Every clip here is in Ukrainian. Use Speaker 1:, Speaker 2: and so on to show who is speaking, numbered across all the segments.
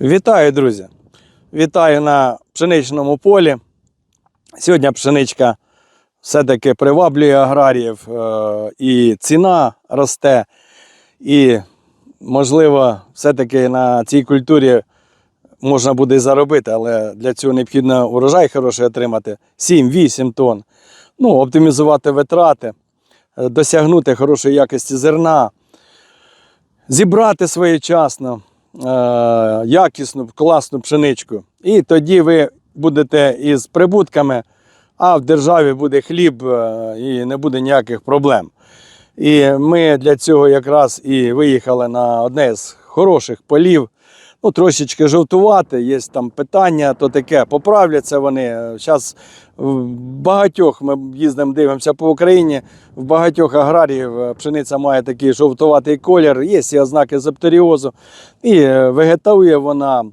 Speaker 1: Вітаю, друзі! Вітаю на пшеничному полі. Сьогодні пшеничка все-таки приваблює аграріїв, е, і ціна росте, і, можливо, все-таки на цій культурі можна буде і заробити, але для цього необхідно урожай хороший отримати 7-8 тонн. Ну, оптимізувати витрати, досягнути хорошої якості зерна, зібрати своєчасно якісну, класну пшеничку. І тоді ви будете із прибутками, а в державі буде хліб е, і не буде ніяких проблем. І ми для цього якраз і виїхали на одне з хороших полів. Ну, трошечки жовтувати, є там питання, то таке, поправляться вони. Зараз в багатьох ми їздимо, дивимося по Україні, в багатьох аграріїв е, пшениця має такий жовтуватий колір, є і ознаки зептеріозу, і е, вегетує вона,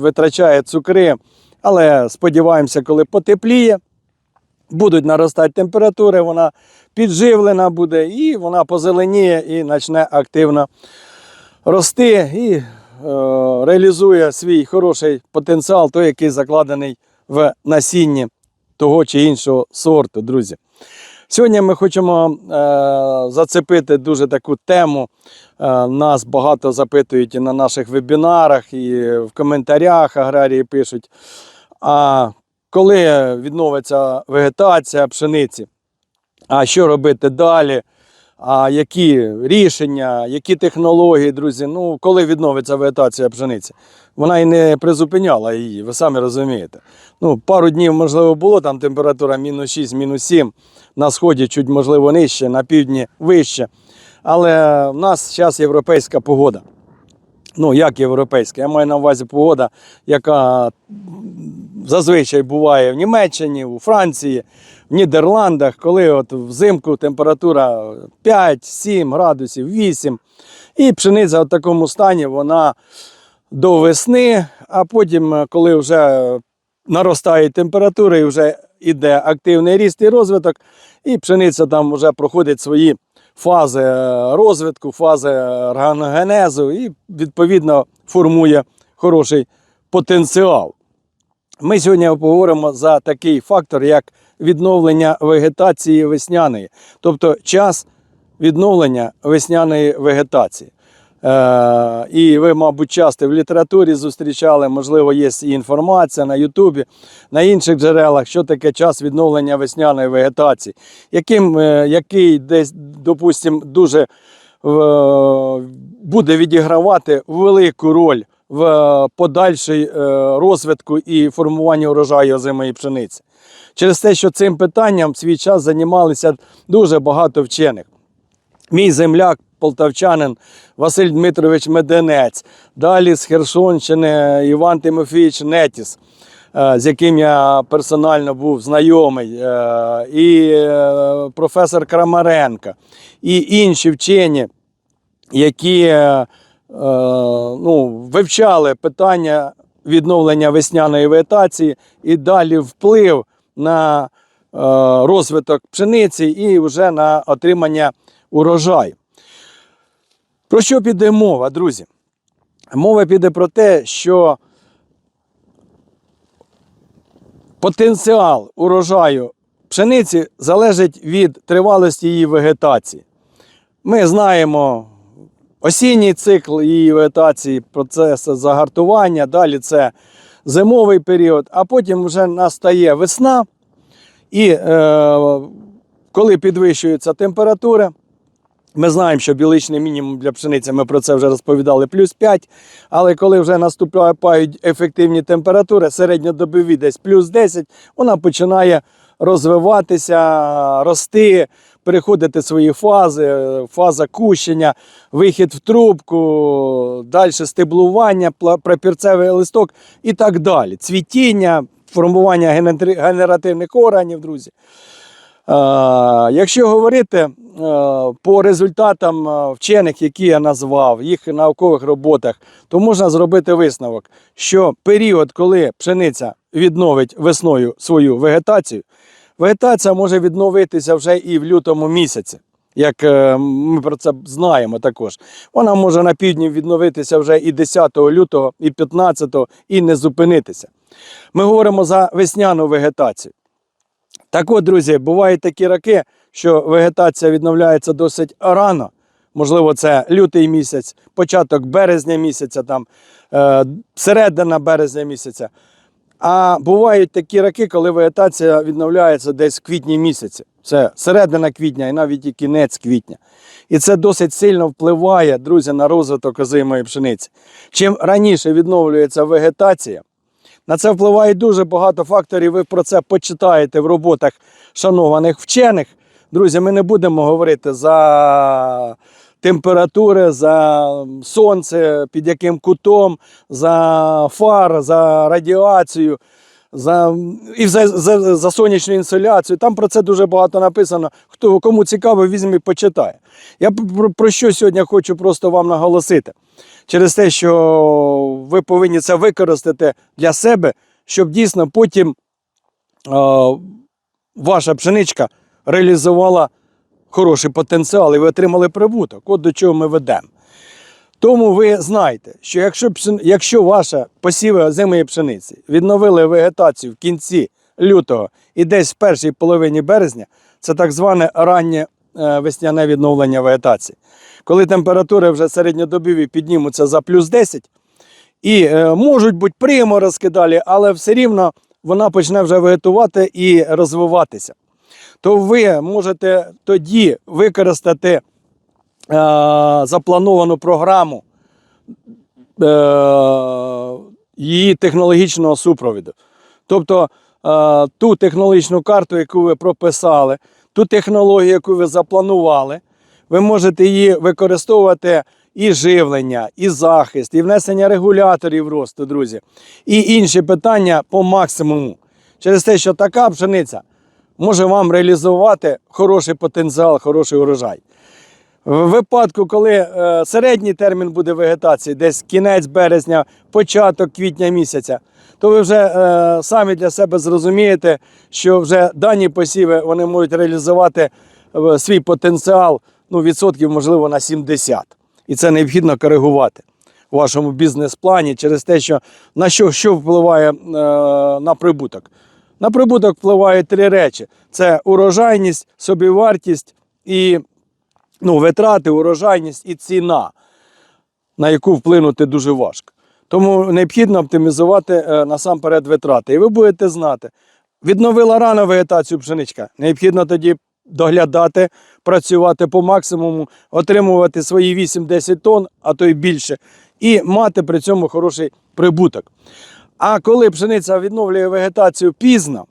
Speaker 1: витрачає цукри. Але сподіваємося, коли потепліє, будуть наростати температури, вона підживлена буде, і вона позеленіє і почне активно рости і е, реалізує свій хороший потенціал, той, який закладений в насінні того чи іншого сорту, друзі. Сьогодні ми хочемо е, зацепити дуже таку тему. Е, нас багато запитують і на наших вебінарах, і в коментарях аграрії пишуть. А коли відновиться вегетація пшениці, а що робити далі? А які рішення, які технології, друзі? Ну, коли відновиться вегетація пшениці? Вона і не призупиняла її, ви самі розумієте. Ну, пару днів, можливо, було там температура мінус 6, мінус 7, на сході чуть, можливо, нижче, на півдні вище. Але в нас зараз європейська погода. Ну, як європейська? Я маю на увазі погода, яка зазвичай буває в Німеччині, у Франції, в Нідерландах, коли от взимку температура 5-7 градусів, 8. І пшениця в такому стані вона до весни, а потім, е, коли вже наростає температура і вже йде активний ріст і розвиток, і пшениця там вже проходить свої фази е, розвитку, фази органогенезу і відповідно формує хороший потенціал. Ми сьогодні поговоримо за такий фактор, як відновлення вегетації весняної, тобто час відновлення весняної вегетації. Е, і ви, мабуть, часто в літературі зустрічали, можливо, є і інформація на Ютубі, на інших джерелах, що таке час відновлення весняної вегетації, яким, е, який десь, допустимо, дуже буде відігравати велику роль в е, подальшій розвитку і формуванні урожаю озимої пшениці. Через те, що цим питанням в свій час займалися дуже багато вчених. Мій земляк, полтавчанин Василь Дмитрович Меденець, далі з Херсонщини Іван Тимофійович Нетіс, е, з яким я персонально був знайомий, е, і е, професор Крамаренко, і інші вчені, які ну, вивчали питання відновлення весняної вегетації і далі вплив на розвиток пшениці і вже на отримання урожаю. Про що піде мова, друзі? Мова піде про те, що потенціал урожаю пшениці залежить від тривалості її вегетації. Ми знаємо осінній цикл її вегетації, процес загартування, далі це зимовий період, а потім вже настає весна. І е, коли підвищується температура, ми знаємо, що біличний мінімум для пшениці, ми про це вже розповідали, плюс 5. Але коли вже наступають ефективні температури, середньодобові десь плюс 10, вона починає розвиватися, рости, переходити свої фази, фаза кущення, вихід в трубку, далі стеблування, прапірцевий листок і так далі. Цвітіння, формування генеративних органів, друзі. Якщо говорити по результатам е, вчених, які я назвав, їх наукових роботах, то можна зробити висновок, що період, коли пшениця відновить весною свою вегетацію, вегетація може відновитися вже і в лютому місяці. як е, ми про це знаємо також. Вона може на півдні відновитися вже і 10 лютого, і 15, і не зупинитися. Ми говоримо за весняну вегетацію. Так от, друзі, бувають такі роки, що вегетація відновляється досить рано. Можливо, це лютий місяць, початок березня місяця, там, е, середина березня місяця. А бувають такі роки, коли вегетація відновляється десь в квітні місяці. Це середина квітня і навіть і кінець квітня. І це досить сильно впливає, друзі, на розвиток озимої пшениці. Чим раніше відновлюється вегетація, на це впливає дуже багато факторів. Ви про це почитаєте в роботах шанованих вчених. Друзі, ми не будемо говорити за температури, за сонце, під яким кутом, за фар, за радіацію, за, і за, за, за сонячну інсоляцію. Там про це дуже багато написано. Хто кому цікаво, візьме і почитає. Я про, про що сьогодні хочу просто вам наголосити. Через те, що ви повинні це використати для себе, щоб дійсно потім ваша пшеничка реалізувала хороший потенціал і ви отримали прибуток. От до чого ми ведемо. Тому ви знаєте, що якщо, якщо ваша посіви озимої пшениці відновили вегетацію в кінці лютого і десь в першій половині березня, це так зване раннє весняне відновлення вегетації. Коли температури вже середньодобові піднімуться за плюс 10, і е, можуть бути приморозки далі, але все рівно вона почне вже вегетувати і розвиватися. То ви можете тоді використати е, заплановану програму е, її технологічного супровіду. Тобто е, ту технологічну карту, яку ви прописали, ту технологію, яку ви запланували, ви можете її використовувати і живлення, і захист, і внесення регуляторів росту, друзі, і інші питання по максимуму. Через те, що така пшениця може вам реалізувати хороший потенціал, хороший урожай. В випадку, коли е, середній термін буде вегетації, десь кінець березня, початок квітня місяця, то ви вже е, самі для себе зрозумієте, що вже дані посіви вони можуть реалізувати е, свій потенціал ну, відсотків, можливо, на 70. І це необхідно коригувати у вашому бізнес-плані через те, що на що, що впливає на прибуток. На прибуток впливають три речі: це урожайність, собівартість і ну, витрати, урожайність і ціна, на яку вплинути дуже важко. Тому необхідно оптимізувати е, насамперед витрати. І ви будете знати, відновила рано вегетацію пшеничка. Необхідно тоді доглядати, працювати по максимуму, отримувати свої 8-10 тонн, а то й більше, і мати при цьому хороший прибуток. А коли пшениця відновлює вегетацію пізно,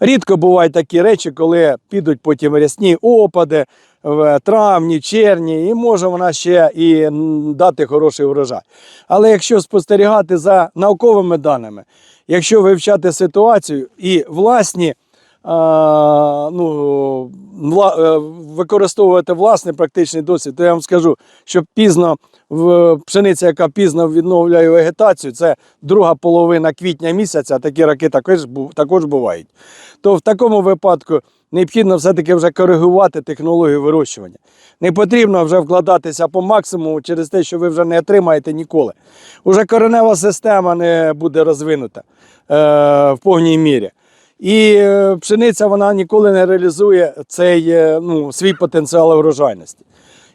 Speaker 1: Рідко бувають такі речі, коли підуть потім рясні опади в травні, червні, і може вона ще і дати хороший врожай. Але якщо спостерігати за науковими даними, якщо вивчати ситуацію і власні ну, е, використовувати власний практичний досвід, то я вам скажу, що пізно пшениця, яка пізно відновлює вегетацію, це друга половина квітня місяця, такі роки також, також бувають. То в такому випадку необхідно все-таки вже коригувати технологію вирощування. Не потрібно вже вкладатися по максимуму через те, що ви вже не отримаєте ніколи. Уже коренева система не буде розвинута е, в повній мірі. І е, пшениця вона ніколи не реалізує цей е, ну, свій потенціал врожайності.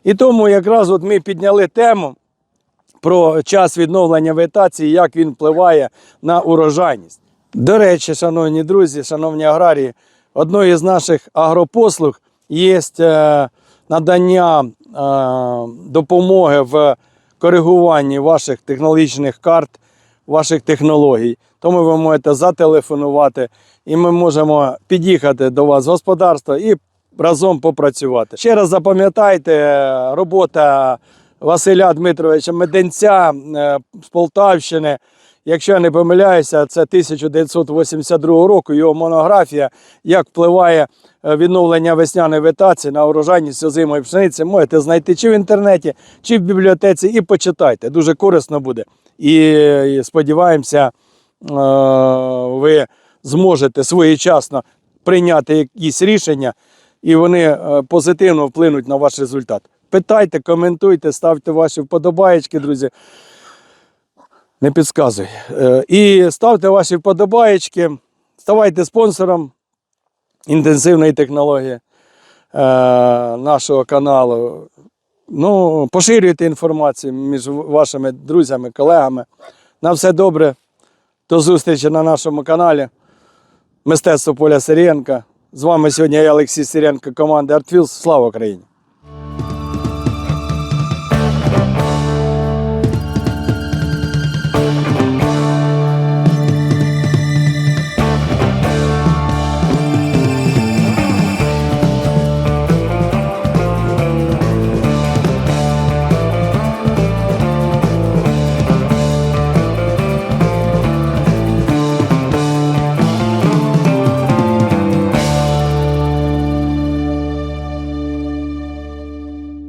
Speaker 1: І тому якраз от ми підняли тему про час відновлення вегетації, як він впливає на урожайність. До речі, шановні друзі, шановні аграрії, одною з наших агропослуг є е, надання допомоги в коригуванні ваших технологічних карт, ваших технологій. Тому ви можете зателефонувати, і ми можемо під'їхати до вас в господарство і разом попрацювати. Ще раз запам'ятайте, е, робота Василя Дмитровича Меденця е, з Полтавщини. Якщо я не помиляюся, це 1982 року його монографія, як впливає е, відновлення весняної вегетації на урожайність озимої пшениці. Можете знайти чи в інтернеті, чи в бібліотеці, і почитайте. Дуже корисно буде. І, сподіваємося, е, ви зможете своєчасно прийняти якісь рішення і вони е, позитивно вплинуть на ваш результат. Питайте, коментуйте, ставте ваші вподобаєчки, друзі. Не підказуй. Е, І ставте ваші вподобаєчки, ставайте спонсором інтенсивної технології е, нашого каналу. Ну, поширюйте інформацію між вашими друзями, колегами. На все добре. До зустрічі на нашому каналі. Мистецтво Поля Сирієнка. З вами сьогодні я Олексій Сирієнко, команда ArtFills. Слава Україні!